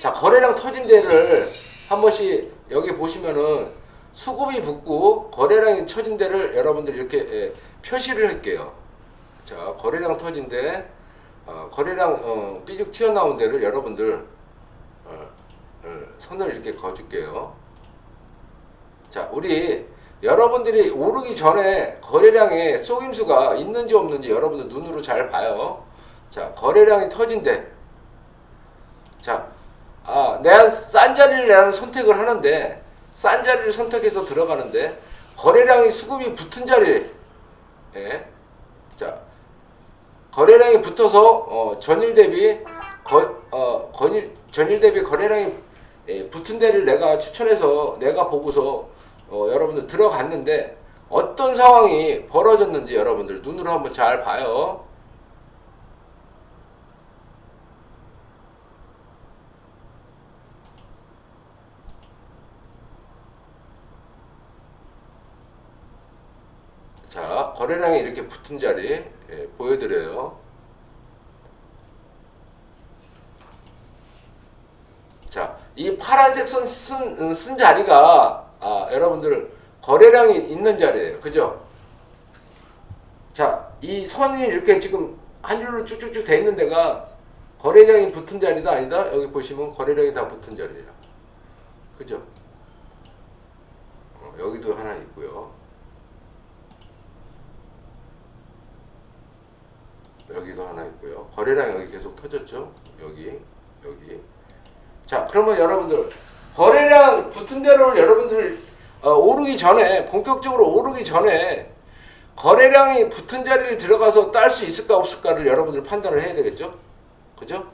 자, 거래량 터진 데를 한 번씩 여기 보시면은 수급이 붙고 거래량이 터진 데를 여러분들 이렇게 예, 표시를 할게요. 자, 거래량 터진 데, 어, 거래량 어, 삐죽 튀어나온 데를 여러분들 어, 어, 선을 이렇게 그어줄게요. 자, 우리 여러분들이 오르기 전에 거래량에 속임수가 있는지 없는지 여러분들 눈으로 잘 봐요. 자, 거래량이 터진데, 자, 아, 내가 싼 자리를 나는 선택을 하는데, 싼 자리를 선택해서 들어가는데, 거래량이 수급이 붙은 자리, 예. 자, 거래량이 붙어서, 어, 전일 대비, 거, 어, 건일, 전일 대비 거래량이 예, 붙은 데를 내가 추천해서 내가 보고서 어, 여러분들 들어갔는데 어떤 상황이 벌어졌는지 여러분들 눈으로 한번 잘 봐요. 자, 거래량이 이렇게 붙은 자리 예, 보여드려요. 자, 이 파란색 선 쓴, 쓴 자리가 아, 여러분들 거래량이 있는 자리예요. 그죠? 자, 이 선이 이렇게 지금 한 줄로 쭉쭉쭉 돼 있는 데가 거래량이 붙은 자리다 아니다? 여기 보시면 거래량이 다 붙은 자리예요. 그죠? 어, 여기도 하나 있고요. 여기도 하나 있고요. 거래량 여기 계속 터졌죠? 여기, 여기. 자, 그러면 여러분들 거래량 붙은 대로 여러분들 어, 오르기 전에 본격적으로 오르기 전에 거래량이 붙은 자리를 들어가서 딸 수 있을까 없을까를 여러분들 판단을 해야 되겠죠? 그죠?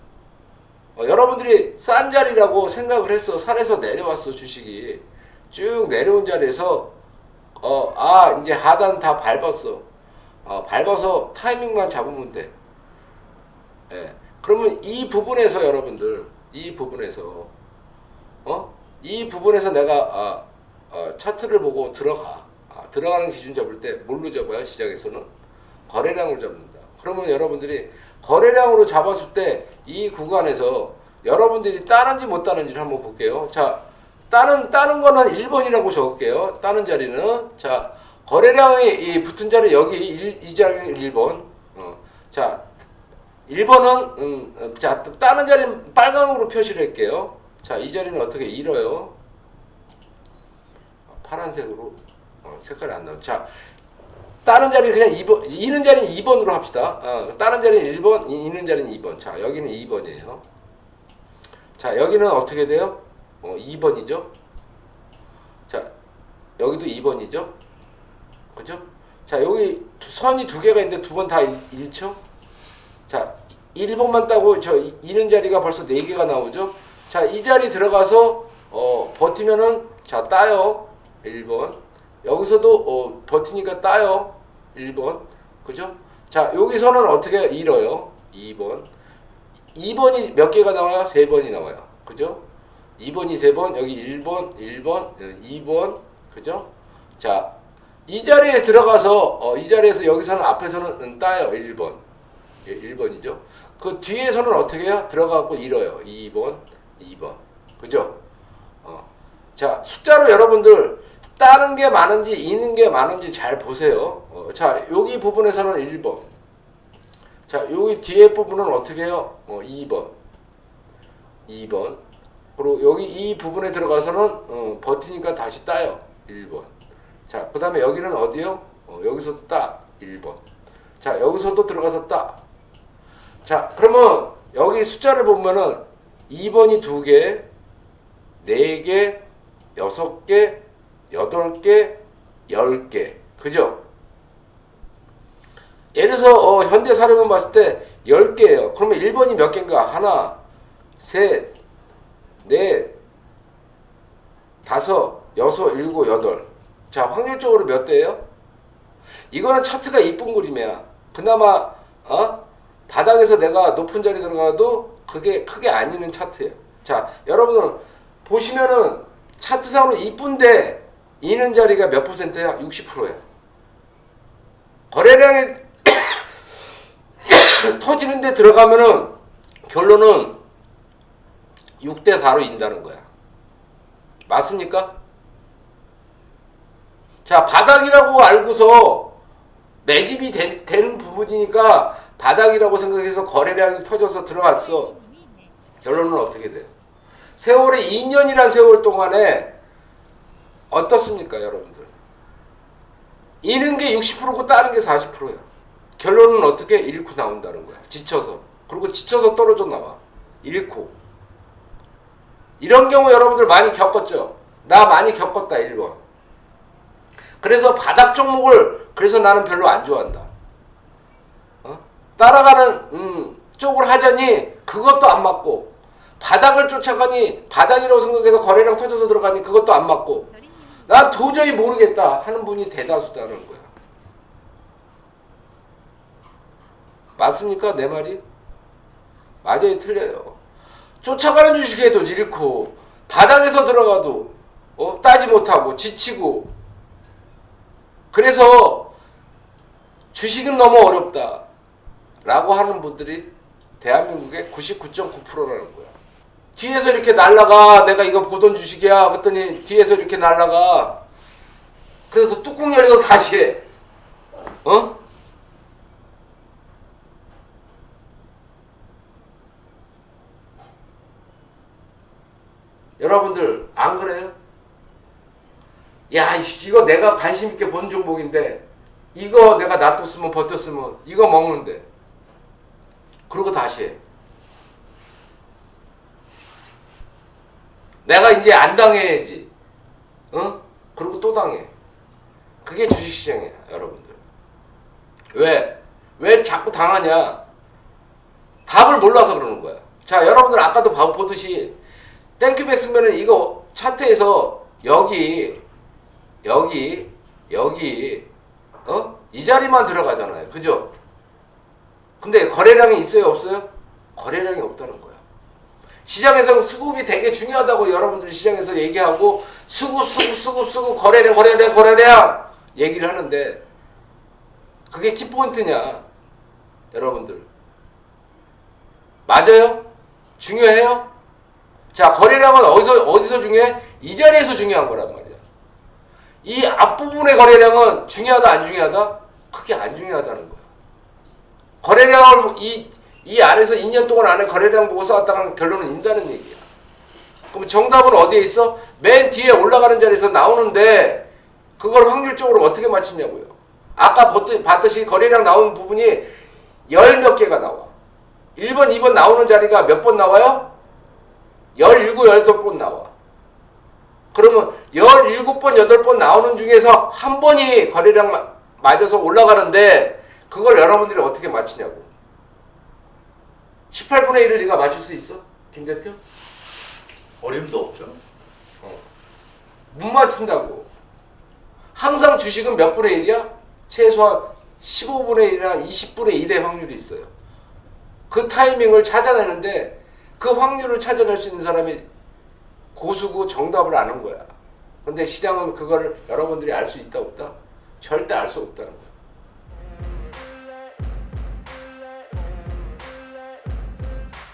어, 여러분들이 싼 자리라고 생각을 해서 산에서 내려왔어 주식이 쭉 내려온 자리에서 어, 아 이제 하단 다 밟았어 어, 밟아서 타이밍만 잡으면 돼. 예. 그러면 이 부분에서 여러분들 이 부분에서 어? 이 부분에서 내가 아, 어, 차트를 보고 들어가. 아, 들어가는 기준 잡을 때 뭘로 잡아요? 시장에서는 거래량을 잡는다. 그러면 여러분들이 거래량으로 잡았을 때 이 구간에서 여러분들이 따는지 못 따는지를 한번 볼게요. 자, 따는 따는 거는 1번이라고 적을게요. 따는 자리는 자, 거래량이 이 붙은 자리 여기 일, 이 자리 1번. 어. 자, 1번은 음, 어, 자, 따는 자리는 빨강으로 표시를 할게요. 자, 이 자리는 어떻게 잃어요? 파란색으로 어, 색깔이 안 나와. 자, 다른 자리 그냥 2번, 이는 자리는 2번으로 합시다. 어, 다른 자리는 1번, 이- 이는 자리는 2번. 자, 여기는 2번이에요. 자, 여기는 어떻게 돼요? 어, 2번이죠. 자, 여기도 2번이죠. 그죠? 자, 여기 두- 선이 두 개가 있는데 두 번다 잃죠? 자, 1번만 따고 저 이- 잃은 자리가 벌써 4개가 나오죠? 자, 이 자리 들어가서 어, 버티면은 자, 따요. 1번. 여기서도 어, 버티니까 따요. 1번. 그죠? 자, 여기서는 어떻게 잃어요? 2번. 2번이 몇 개가 나와요? 3번이 나와요. 그죠? 2번이 3번, 여기 1번, 1번, 2번. 그죠? 자, 이 자리에 들어가서 어, 이 자리에서 여기서는 앞에서는 은 따요. 1번. 1번이죠. 그 뒤에서는 어떻게 해요? 들어가고 잃어요. 2번, 2번. 그죠? 어. 자, 숫자로 여러분들 따는 게 많은지 이는 게 많은지 잘 보세요. 어, 자, 여기 부분에서는 1번. 자, 여기 뒤에 부분은 어떻게 해요? 어, 2번. 2번. 그리고 여기 이 부분에 들어가서는 어, 버티니까 다시 따요. 1번. 자, 그 다음에 여기는 어디요? 어, 여기서도 따. 1번. 자, 여기서도 들어가서 따. 자, 그러면 여기 숫자를 보면은 2번이 2개, 4개, 6개, 8개, 10개. 그죠? 예를 들어서 어, 현대 사례만 봤을 때 10개예요. 그러면 1번이 몇 개인가? 하나, 셋, 넷, 다섯, 여섯, 일곱, 여덟. 자, 확률적으로 몇 대예요? 이거는 차트가 이쁜 그림이야. 그나마 어? 바닥에서 내가 높은 자리 들어가도 그게 크게 안 있는 차트예요. 자, 여러분은 보시면은 차트상으로 이쁜데 이는 자리가 몇 퍼센트야? 60%야. 거래량이 터지는데 들어가면은 결론은 6대 4로 인다는 거야. 맞습니까? 자, 바닥이라고 알고서 매집이 된, 된 부분이니까 바닥이라고 생각해서 거래량이 터져서 들어갔어. 결론은 어떻게 돼요? 세월의 2년이란 세월 동안에 어떻습니까, 여러분들? 이는 게 60%고 따는 게 40%야. 결론은 어떻게 잃고 나온다는 거야. 지쳐서. 그리고 지쳐서 떨어져 나와. 잃고. 이런 경우 여러분들 많이 겪었죠? 나 많이 겪었다, 1번. 그래서 바닥 종목을 그래서 나는 별로 안 좋아한다. 어? 따라가는 음, 쪽을 하자니 그것도 안 맞고 바닥을 쫓아가니 바닥이라고 생각해서 거래량 터져서 들어가니 그것도 안 맞고 난 도저히 모르겠다 하는 분이 대다수다는 거야. 맞습니까? 내 말이? 맞아요, 틀려요. 쫓아가는 주식에도 잃고 바닥에서 들어가도 어? 따지 못하고 지치고 그래서 주식은 너무 어렵다 라고 하는 분들이 대한민국의 99.9%라는 거야. 뒤에서 이렇게 날라가 내가 이거 보던 주식이야 그랬더니 뒤에서 이렇게 날라가 그래서 그 뚜껑 열리고 다시 해 어? 여러분들 안 그래요? 야 이거 내가 관심 있게 본 종목인데 이거 내가 놔뒀으면 버텼으면 이거 먹는데 그러고 다시 해 내가 이제 안 당해야지. 어? 그리고 또 당해. 그게 주식시장이야, 여러분들. 왜? 왜 자꾸 당하냐? 답을 몰라서 그러는 거야. 자, 여러분들 아까도 봐- 보듯이 땡큐백 쓰면은 이거 차트에서 여기, 여기, 여기, 어? 이 자리만 들어가잖아요. 그죠? 근데 거래량이 있어요, 없어요? 거래량이 없다는 거야. 시장에서 수급이 되게 중요하다고 여러분들이 시장에서 얘기하고 수급 수급 수급 수급 거래량 거래량 거래량 얘기를 하는데 그게 키포인트냐 여러분들 맞아요? 중요해요? 자 거래량은 어디서 어디서 중요해? 이 자리에서 중요한 거란 말이야 이 앞부분의 거래량은 중요하다 안 중요하다? 크게 안 중요하다는 거야 거래량을 이, 이 안에서 2년 동안 안에 거래량 보고 쌓았다는 결론은 인다는 얘기야. 그럼 정답은 어디에 있어? 맨 뒤에 올라가는 자리에서 나오는데 그걸 확률적으로 어떻게 맞추냐고요. 아까 봤듯- 봤듯이 거래량 나온 부분이 열 몇 개가 나와. 1번, 2번 나오는 자리가 몇 번 나와요? 17, 18번 나와. 그러면 17번, 8번 나오는 중에서 한 번이 거래량 마- 맞아서 올라가는데 그걸 여러분들이 어떻게 맞히냐고. 18분의 1을 네가 맞출 수 있어? 김 대표? 어림도 없죠. 못 맞춘다고. 항상 주식은 몇 분의 1이야? 최소한 15분의 1이나 20분의 1의 확률이 있어요. 그 타이밍을 찾아내는데 그 확률을 찾아낼 수 있는 사람이 고수고 정답을 아는 거야. 근데 시장은 그걸 여러분들이 알 수 있다 없다? 절대 알 수 없다는 거야.